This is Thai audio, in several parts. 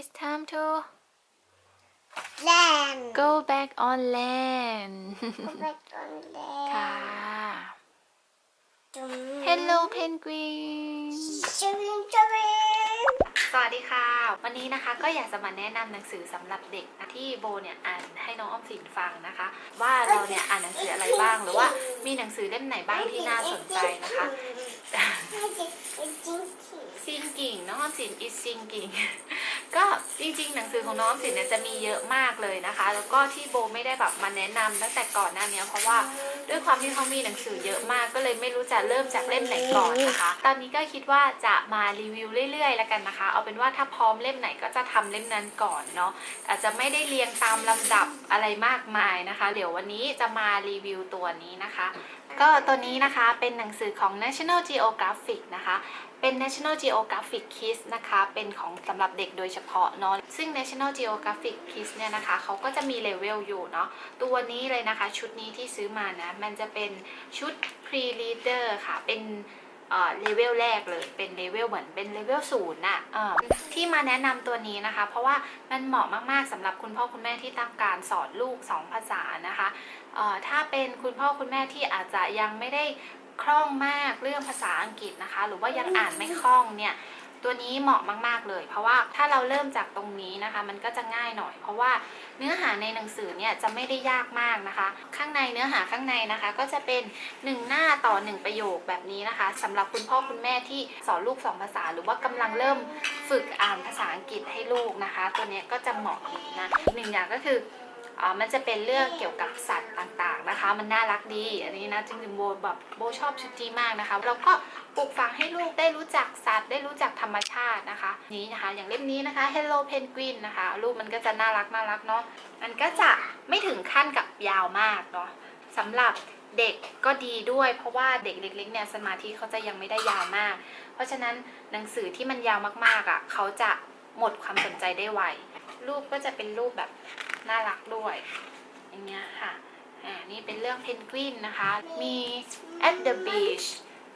it's time to land go back on land go back on land ค่ะจุ๊ม Hello penguin จุ๊มจุ๊มสวัสดีค่ะ วันนี้นะคะก็อยากจะมาแนะนำหนังสือสำหรับเด็กนะที่โบเนี่ยอ่านให้น้องออมสินฟังนะคะ ว่าเราเนี่ยอ่านหนังสืออะไรบ้าง หรือว่ามีหนังสือเล่มไหนบ้างที่น่าสนใจนะคะซิงกิ่งน้องออมสิน is ซิงกิ่ง ก็จริงๆ หนังสือของน้องสินเนี่ยจะมีเยอะมากเลยนะคะ แล้วก็ที่โบไม่ได้แบบมาแนะนำตั้งแต่ก่อนหน้านี้เพราะว่าด้วยความที่เขามีหนังสือเยอะมากก็เลยไม่รู้จะเริ่มจากเล่มไหนก่อนนะคะ ตอนนี้ก็คิดว่าจะมารีวิวเรื่อยๆ แล้วกันนะคะ เอาเป็นว่าถ้าพร้อมเล่มไหนก็จะทำเล่มนั้นก่อนเนาะอาจจะไม่ได้เรียงตามลำดับอะไรมากมายนะคะ เดี๋ยววันนี้จะมารีวิวตัวนี้นะคะ ก็ตัวนี้นะคะเป็นหนังสือของ National Geographic นะคะ เป็น National Geographic Kids นะคะ เป็นของสำหรับเด็กโดยเฉพาะเนาะ ซึ่ง National Geographic Kids เนี่ยนะคะ เขาก็จะมีเลเวลอยู่เนาะ ตัวนี้เลยนะคะ ชุดนี้ที่ซื้อมานะ มันจะเป็นชุด Pre-Reader ค่ะ เป็นเอ่อเลเวลแรกเลยเป็นเลเวลเหมือนเป็นเลเวลศูนย์น่ะเอ่อที่มาแนะนำตัวนี้นะคะ เพราะว่ามันเหมาะมากๆสำหรับคุณพ่อคุณแม่ที่ต้องการสอนลูก 2 ภาษานะคะเอ่อถ้าเป็นคุณพ่อคุณแม่ที่อาจจะยังไม่ได้ คล่องมากเรื่องภาษาอังกฤษนะคะ หรือว่ายังอ่านไม่คล่องเนี่ยตัวนี้เหมาะมากๆเลย เพราะว่าถ้าเราเริ่มจากตรงนี้นะคะ มันก็จะง่ายหน่อย เพราะว่าเนื้อหาในหนังสือเนี่ยจะไม่ได้ยากมากนะคะ ข้างในเนื้อหาข้างในนะคะ ก็จะเป็น 1 หน้าต่อ 1 ประโยคแบบนี้นะคะสำหรับคุณพ่อคุณแม่ที่สอนลูก 2 ภาษา หรือว่ากำลังเริ่มฝึกอ่านภาษาอังกฤษให้ลูกนะคะ ตัวนี้ก็จะเหมาะดีนะอีกหนึ่งอย่างก็คือ มันจะเป็นเรื่องเกี่ยวกับสัตว์ต่างๆนะคะ มันน่ารักดี อันนี้นะจริงๆโบแบบโบชอบชุดนี้มากนะคะแล้วก็ปลูกฝังให้ลูกได้รู้จักสัตว์ ได้รู้จักธรรมชาตินะคะ นี้นะคะ อย่างเล่มนี้นะคะ Hello Penguin นะคะรูปมันก็จะน่ารักน่ารักเนาะมันก็จะไม่ถึงขั้นกับยาวมากเนาะสำหรับเด็กก็ดีด้วย เพราะว่าเด็กเล็กๆเนี่ยสมาธิเขาจะยังไม่ได้ยาวมาก เพราะฉะนั้นหนังสือที่มันยาวมากๆอะเขาจะหมดความสนใจได้ไวรูปก็จะเป็นรูปแบบ น่ารักด้วย อย่างเงี้ยค่ะ อ่า นี่เป็นเรื่องเพนกวินนะคะ มี at the beach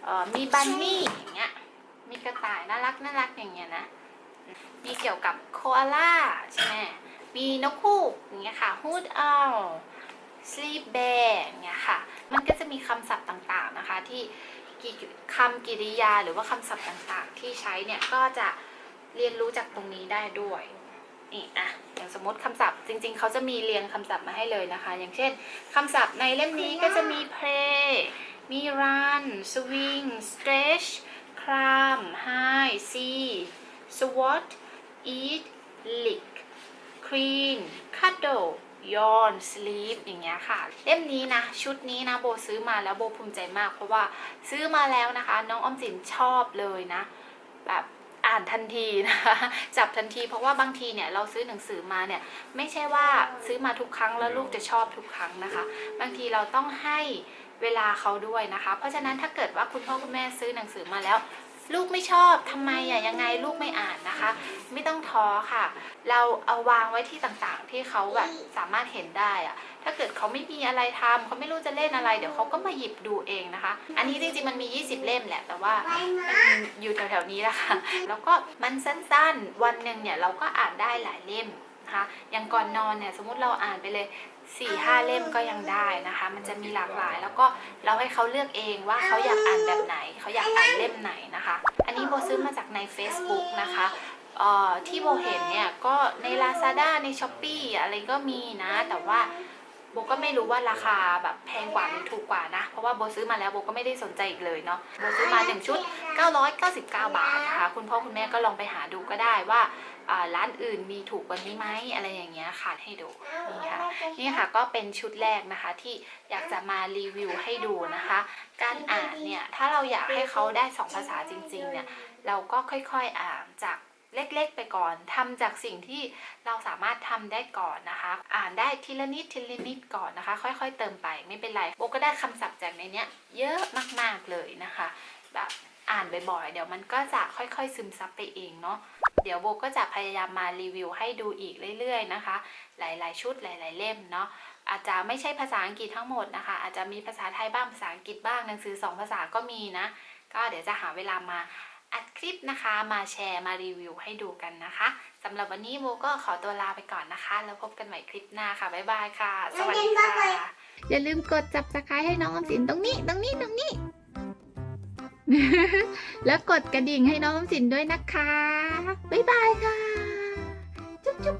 เอ่อ มีบันนี่อย่างเงี้ย มีกระต่ายน่ารักน่ารักอย่างเงี้ยนะ มีเกี่ยวกับโคอาล่าใช่ไหมมีนกฮูกอย่างเงี้ยค่ะ hood owl sleep bear อย่างเงี้ยค่ะ มันก็จะมีคำศัพท์ต่างๆนะคะที่คำกริยาหรือว่าคำศัพท์ต่างๆ ที่ใช้เนี่ยก็จะเรียนรู้จากตรงนี้ได้ด้วย นี่อะอย่างสมมติคำศัพท์จริง ๆเขาจะมีเรียงคำศัพท์มาให้เลยนะคะ อย่างเช่นคำศัพท์ในเล่มนี้ก็จะมี play มี run swing stretch climb high see squat eat lick clean cuddle yawn sleep อย่างเงี้ยค่ะ เล่มนี้นะ ชุดนี้นะโบซื้อมาแล้วโบภูมิใจมาก เพราะว่าซื้อมาแล้วนะคะ น้องออมสินชอบเลยนะ แบบ อ่านทันทีนะคะจับทันที เพราะว่าบางทีเนี่ยเราซื้อหนังสือมาเนี่ยไม่ใช่ว่าซื้อมาทุกครั้งแล้วลูกจะชอบทุกครั้งนะคะ บางทีเราต้องให้เวลาเขาด้วยนะคะ เพราะฉะนั้นถ้าเกิดว่าคุณพ่อคุณแม่ซื้อหนังสือมาแล้วลูกไม่ชอบทำไมอะยังไงลูกไม่อ่านนะคะ ไม่ต้องท้อค่ะ เราเอาวางไว้ที่ต่างๆ ที่เขาแบบสามารถเห็นได้อะ ถ้าเกิดเขาไม่มีอะไรทำเขาไม่รู้จะเล่นอะไร เดี๋ยวเขาก็มาหยิบดูเองนะคะ อันนี้จริงๆมันมี 20 เล่มแหละ แต่ว่าไปนะมันอยู่แถวๆนี้แหละค่ะแล้วก็มันสั้นๆ วันหนึ่งเนี่ยเราก็อ่านได้หลายเล่มนะคะอย่างก่อนนอนเนี่ยสมมุติเราอ่านไปเลย4ี่ห้าเล่มก็ยังได้นะคะ มันจะมีหลากหลาย แล้วก็เราให้เขาเลือกเองว่าเขาอยากอ่านแบบไหน เขาอยากอ่านเล่มไหนนะคะ อันนี้โบซื้อมาจากใน Facebook นะคะเอ่อที่โบเห็นเนี่ยก็ใน Lazada ใน s h อ p e e อะไรก็มีนะ แต่ว่า โบก็ไม่รู้ว่าราคาแบบแพงกว่าหรือถูกกว่านะ เพราะว่าโบซื้อมาแล้วโบก็ไม่ได้สนใจอีกเลยเนาะโบซื้อมาหนึ่งชุด 999 บาทนะคะ คุณพ่อคุณแม่ก็ลองไปหาดูก็ได้ว่าอ่าร้านอื่นมีถูกกว่านี้ไหมอะไรอย่างเงี้ยค่ะให้ดูนี่ค่ะนี่ค่ะก็เป็นชุดแรกนะคะที่อยากจะมารีวิวให้ดูนะคะ การอ่านเนี่ยถ้าเราอยากให้เขาได้สองภาษาจริงๆเนี่ยเราก็ค่อยๆอ่านจาก เล็กๆไปก่อนทำจากสิ่งที่เราสามารถทำได้ก่อนนะคะ อ่านได้ทีละนิดทีละนิดก่อนนะคะ ค่อยๆ เติมไปไม่เป็นไรโบก็ได้คำศัพท์จากในเนี้ยเยอะมากๆเลยนะคะแบบอ่านบ่อยๆ เดี๋ยวมันก็จะค่อยๆ ซึมซับไปเองเนาะ เดี๋ยวโบก็จะพยายามมารีวิวให้ดูอีกเรื่อยๆนะคะ หลายๆ ชุดหลาย ๆ เล่มเนาะ อาจจะไม่ใช่ภาษาอังกฤษทั้งหมดนะคะ อาจจะมีภาษาไทยบ้างภาษาอังกฤษบ้างหนังสือสองภาษาก็มีนะ ก็เดี๋ยวจะหาเวลามา อัดคลิปนะคะ มาแชร์มารีวิวให้ดูกันนะคะสำหรับวันนี้โบก็ขอตัวลาไปก่อนนะคะ แล้วพบกันใหม่คลิปหน้าค่ะ บ๊ายบายค่ะ สวัสดีค่ะ อย่าลืมกดจับสไครให้น้องอมสินตรงนี้ ตรงนี้ ตรงนี้ แล้วกดกระดิ่งให้น้องอมสินด้วยนะคะ บ๊ายบายค่ะ จุ๊บจุ๊บ